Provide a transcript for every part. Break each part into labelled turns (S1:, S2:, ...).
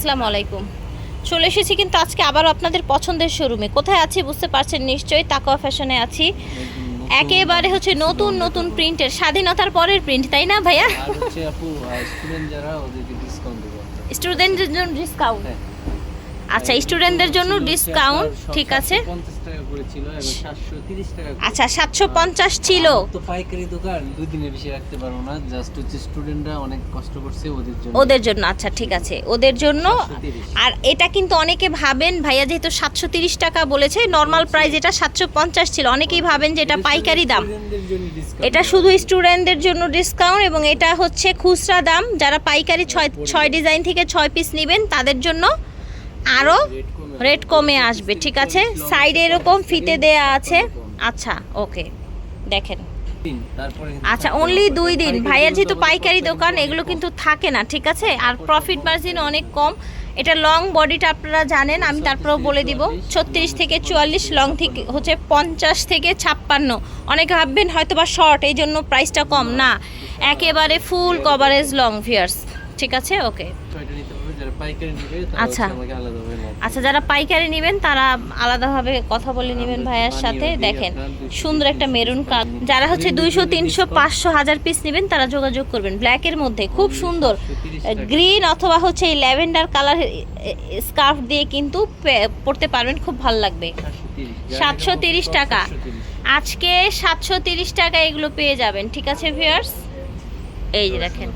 S1: আসসালামু আলাইকুম। চলে এসেছি কিন্তু আজকে আবারও আপনাদের পছন্দের শোরুমে। কোথায় আছি বুঝতে পারছেন নিশ্চয়ই তাকওয়া ফ্যাশনে আছি। একেবারে হচ্ছে নতুন নতুন প্রিন্টের স্বাধীনতার পরের প্রিন্ট তাই না ভাইয়া?
S2: আর হচ্ছে আপু স্টুডেন্ট যারা ওদেরকে ডিসকাউন্ট দেবো আমরা।
S1: স্টুডেন্টদের জন্য ডিসকাউন্ট
S2: হ্যাঁ।
S1: আচ্ছা স্টুডেন্টদের জন্য ডিসকাউন্ট ঠিক আছে।
S2: 750 টাকা করে ছিল এবং 730 টাকা
S1: আচ্ছা সাতশো পঞ্চাশ ছিল।
S2: তো পাইকারি দোকান দুই দিনের বেশি রাখতে পারব না। জাস্ট হচ্ছে স্টুডেন্টরা অনেক কষ্ট করছে ওদের জন্য।
S1: ওদের জন্য আচ্ছা ঠিক আছে। ওদের জন্য। আর এটা কিন্তু অনেকে ভাবেন ভাইয়া যেহেতু সাতশো তিরিশ টাকা বলেছে নর্মাল প্রাইস এটা সাতশো পঞ্চাশ ছিল। অনেকেই ভাবেন যে এটা পাইকারি দাম। এটা শুধু স্টুডেন্টদের জন্য ডিসকাউন্ট এবং এটা হচ্ছে খুচরা দাম। যারা পাইকারি ছয় ছয় ডিজাইন থেকে ছয় পিস নেবেন তাদের জন্য আরও রেট কমে আসবে, ঠিক আছে? সাইডে এরকম ফিতে দেয়া আছে। আচ্ছা ওকে দেখেন। আচ্ছা অনলি দুই দিন। ভাইয়ার যেহেতু পাইকারি দোকান, এগুলো কিন্তু থাকে না, ঠিক আছে? আর প্রফিট মার্জিন অনেক কম। এটা লং বডিটা আপনারা জানেন, আমি তারপরেও বলে দিব। ছত্রিশ থেকে চুয়াল্লিশ লং থেকে হচ্ছে পঞ্চাশ থেকে ছাপ্পান্ন। অনেকে ভাববেন হয়তো বা শর্ট এই জন্য প্রাইসটা কম। না, একেবারে ফুল কভারেজ লং ভিয়ার্স ঠিক আছে? ওকে
S2: পাইকারি নিবে
S1: আচ্ছা। আচ্ছা যারা পাইকারি নেবেন তারা আলাদাভাবে কথা বলে নেবেন ভাইয়ার সাথে। দেখেন সুন্দর একটা মেরুন কালার যারা হচ্ছে দুইশো তিনশো পাঁচশো হাজার পিস নেবেন তারা যোগাযোগ করবেন। ব্ল্যাকের মধ্যে খুব সুন্দর
S2: 730
S1: গ্রিন অথবা হচ্ছে এই ল্যাভেন্ডার কালার স্কার্ফ দিয়ে কিন্তু পে- পরতে পারবেন খুব ভালো লাগবে। সাতশো তিরিশ টাকা। আজকে সাতশো তিরিশ টাকা এগুলো পেয়ে যাবেন ঠিক আছে ভিউয়ার্স এই যে দেখেন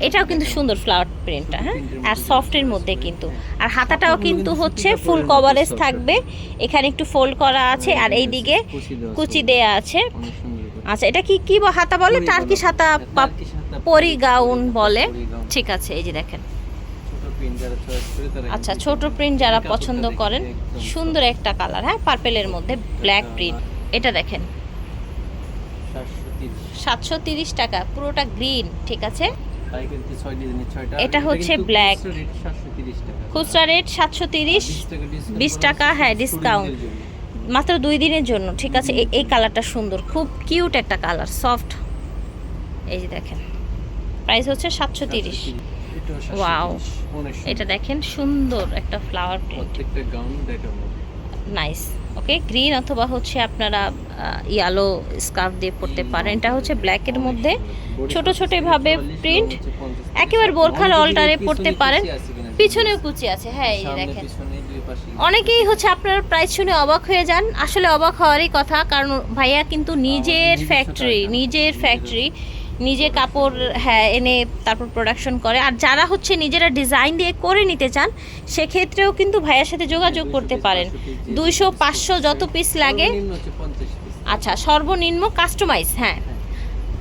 S1: এটাও কিন্তু সুন্দর ফ্লাওয়ার প্রিন্টটা হ্যাঁ? আর সফটের মধ্যে কিন্তু। আর হাতাটাও কিন্তু হচ্ছে ফুল কভারেজ থাকবে। এখানে একটু ফোল্ড করা আছে আর এই দিকে কুচি দেয়া আছে। আচ্ছা এটা কি কি হাতা বলে?
S2: পরি
S1: টার্কিশ হাতা বা
S2: টার্কিশ
S1: পরি গাউন বলে। ঠিক আছে এই যে দেখেন। আচ্ছা ছোট প্রিন্ট যারা পছন্দ করেন সুন্দর একটা কালার হ্যাঁ? পার্পেলের মধ্যে ব্ল্যাক প্রিন্ট এটা দেখেন।
S2: 730
S1: সাতশো তিরিশ টাকা পুরোটা গ্রিন ঠিক আছে? এটা হচ্ছে ব্ল্যাক
S2: খুচরা rate 730
S1: রেট সাতশো তিরিশ
S2: 20 টাকা discount
S1: 20
S2: করা
S1: টাকা,
S2: হচ্ছে
S1: হ্যাঁ,
S2: জন্য।
S1: মাত্র দুই দিনের জন্য ঠিক আছে? এই- কালারটা সুন্দর খুব কিউট একটা কালার সফট এই যে দেখেন প্রাইস হচ্ছে সাতশো তিরিশ।
S2: 730 এটাও 730
S1: Wow.
S2: অনেক সুন্দর।
S1: এটা দেখেন সুন্দর একটা ফ্লাওয়ার প্রিন্ট
S2: প্রত্যেকটা গাউন দেখাবো।
S1: Nice okay? গ্রিন অথবা হচ্ছে আপনারা ইয়ালো স্কার্ফ দিয়ে পরতে পারেন। এটা হচ্ছে ব্ল্যাকের মধ্যে। ছোট ছোট এভাবে প্রিন্ট একেবারে বোরখার অল্টারে পরতে পারেন। পিছনেও কুচি আছে। হ্যাঁ এই দেখেন। অনেকেই হচ্ছে আপনার প্রাইস শুনে অবাক হয়ে যান। আসলে অবাক হওয়ারই কথা কারণ ভাইয়া কিন্তু নিজের ফ্যাক্টরি নিজের ফ্যাক্টরি নিজে কাপড় হ্যাঁ এনে তারপর প্রোডাকশন করে। আর যারা হচ্ছে নিজেরা ডিজাইন দিয়ে করে নিতে চান সেক্ষেত্রেও কিন্তু ভাইয়ার সাথে যোগাযোগ করতে পারেন। দুইশো পাঁচশো যত পিস লাগে। আচ্ছা সর্বনিম্ন কাস্টমাইজ হ্যাঁ।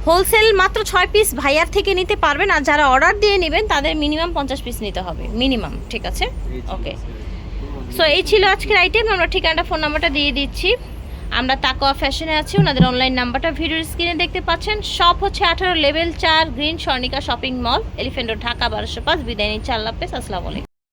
S1: হোলসেল মাত্র ছয় পিস ভাইয়ার থেকে নিতে পারবেন। আর যারা অর্ডার দিয়ে নেবেন তাদের মিনিমাম পঞ্চাশ পিস নিতে হবে। মিনিমাম ঠিক আছে? ওকে সো এই ছিল আজকের আইটেম আমরা ঠিকানাটা ফোন নাম্বারটা দিয়ে দিচ্ছি। আমরা তাকোয়া ফ্যাশনে আছি, ওনাদের অনলাইন নাম্বারটা ভিডিওর স্ক্রিনে দেখতে পাচ্ছেন। শপ হচ্ছে আঠারো লেভেল চার green Swarnika shopping mall elephant Dhaka, বারোশো পাঁচ। বিদায় নিচ্ছে, আল্লাহ আসসালামু